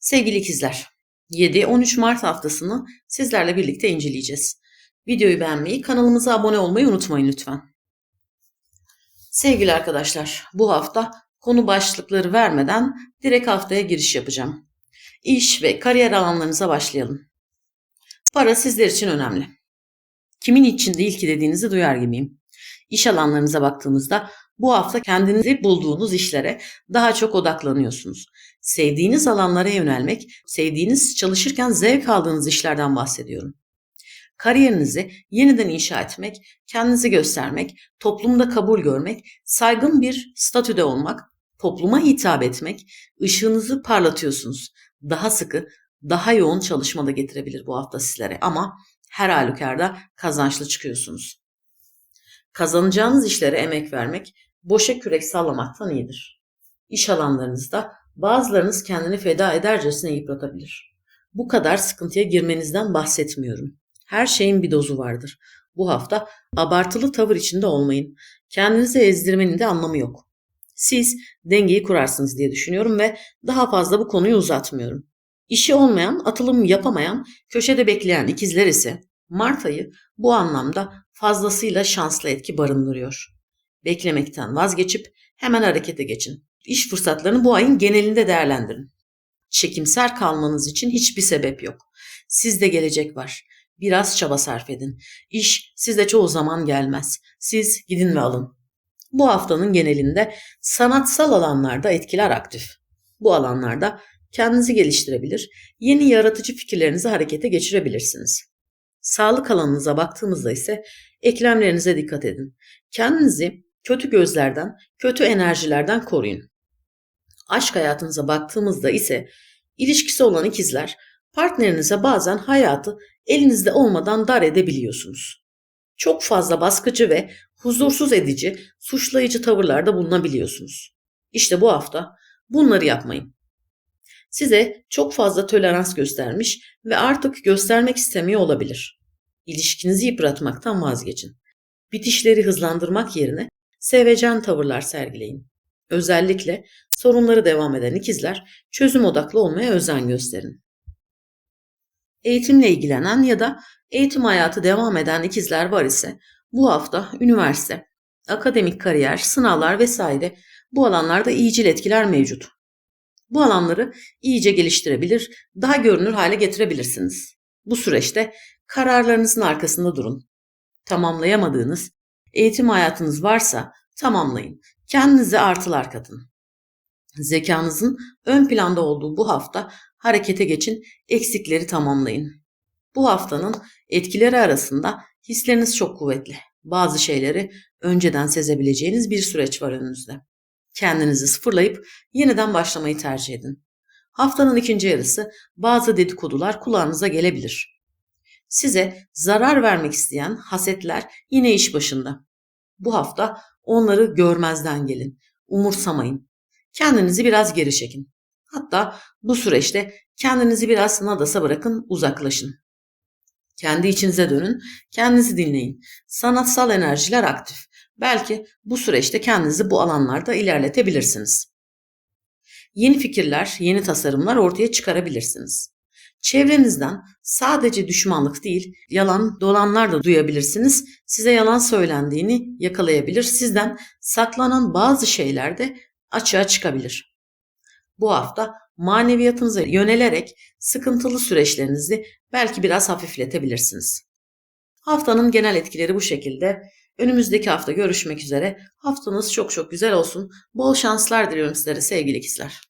Sevgili ikizler, 7-13 Mart haftasını sizlerle birlikte inceleyeceğiz. Videoyu beğenmeyi, kanalımıza abone olmayı unutmayın lütfen. Sevgili arkadaşlar, bu hafta konu başlıkları vermeden direkt haftaya giriş yapacağım. İş ve kariyer alanlarınıza başlayalım. Para sizler için önemli. Kimin için değil ki dediğinizi duyar gibiyim. İş alanlarınıza baktığımızda bu hafta kendinizi bulduğunuz işlere daha çok odaklanıyorsunuz. Sevdiğiniz alanlara yönelmek, sevdiğiniz çalışırken zevk aldığınız işlerden bahsediyorum. Kariyerinizi yeniden inşa etmek, kendinizi göstermek, toplumda kabul görmek, saygın bir statüde olmak, topluma hitap etmek, ışığınızı parlatıyorsunuz. Daha sıkı, daha yoğun çalışma da getirebilir bu hafta sizlere ama her halükarda kazançlı çıkıyorsunuz. Kazanacağınız işlere emek vermek, boşa kürek sallamaktan iyidir. İş alanlarınızda bazılarınız kendini feda edercesine yıpratabilir. Bu kadar sıkıntıya girmenizden bahsetmiyorum. Her şeyin bir dozu vardır. Bu hafta abartılı tavır içinde olmayın. Kendinizi ezdirmenin de anlamı yok. Siz dengeyi kurarsınız diye düşünüyorum ve daha fazla bu konuyu uzatmıyorum. İşi olmayan, atılım yapamayan, köşede bekleyen ikizler ise Mart ayı bu anlamda fazlasıyla şanslı etki barındırıyor. Beklemekten vazgeçip hemen harekete geçin. İş fırsatlarını bu ayın genelinde değerlendirin. Çekimser kalmanız için hiçbir sebep yok. Sizde gelecek var. Biraz çaba sarf edin. İş size çoğu zaman gelmez. Siz gidin ve alın. Bu haftanın genelinde sanatsal alanlarda etkiler aktif. Bu alanlarda kendinizi geliştirebilir, yeni yaratıcı fikirlerinizi harekete geçirebilirsiniz. Sağlık alanınıza baktığımızda ise eklemlerinize dikkat edin. Kendinizi kötü gözlerden, kötü enerjilerden koruyun. Aşk hayatınıza baktığımızda ise ilişkisi olan ikizler partnerinize bazen hayatı elinizde olmadan dar edebiliyorsunuz. Çok fazla baskıcı ve huzursuz edici, suçlayıcı tavırlarda bulunabiliyorsunuz. İşte bu hafta bunları yapmayın. Size çok fazla tolerans göstermiş ve artık göstermek istemiyor olabilir. İlişkinizi yıpratmaktan vazgeçin. Bitişleri hızlandırmak yerine sevecen tavırlar sergileyin. Özellikle sorunları devam eden ikizler çözüm odaklı olmaya özen gösterin. Eğitimle ilgilenen ya da eğitim hayatı devam eden ikizler var ise bu hafta üniversite, akademik kariyer, sınavlar vesaire bu alanlarda iyicil etkiler mevcut. Bu alanları iyice geliştirebilir, daha görünür hale getirebilirsiniz. Bu süreçte kararlarınızın arkasında durun. Tamamlayamadığınız eğitim hayatınız varsa tamamlayın. Kendinize artılar katın. Zekanızın ön planda olduğu bu hafta harekete geçin, eksikleri tamamlayın. Bu haftanın etkileri arasında hisleriniz çok kuvvetli. Bazı şeyleri önceden sezebileceğiniz bir süreç var önünüzde. Kendinizi sıfırlayıp yeniden başlamayı tercih edin. Haftanın ikinci yarısı bazı dedikodular kulağınıza gelebilir. Size zarar vermek isteyen hasetler yine iş başında. Bu hafta onları görmezden gelin. Umursamayın. Kendinizi biraz geri çekin. Hatta bu süreçte kendinizi biraz nadasa bırakın, uzaklaşın. Kendi içinize dönün, kendinizi dinleyin. Sanatsal enerjiler aktif. Belki bu süreçte kendinizi bu alanlarda ilerletebilirsiniz. Yeni fikirler, yeni tasarımlar ortaya çıkarabilirsiniz. Çevrenizden sadece düşmanlık değil, yalan dolanlar da duyabilirsiniz. Size yalan söylendiğini yakalayabilir. Sizden saklanan bazı şeyler de açığa çıkabilir. Bu hafta maneviyatınıza yönelerek sıkıntılı süreçlerinizi belki biraz hafifletebilirsiniz. Haftanın genel etkileri bu şekilde. Önümüzdeki hafta görüşmek üzere. Haftanız çok çok güzel olsun. Bol şanslar diliyorum sizlere sevgili ikizler.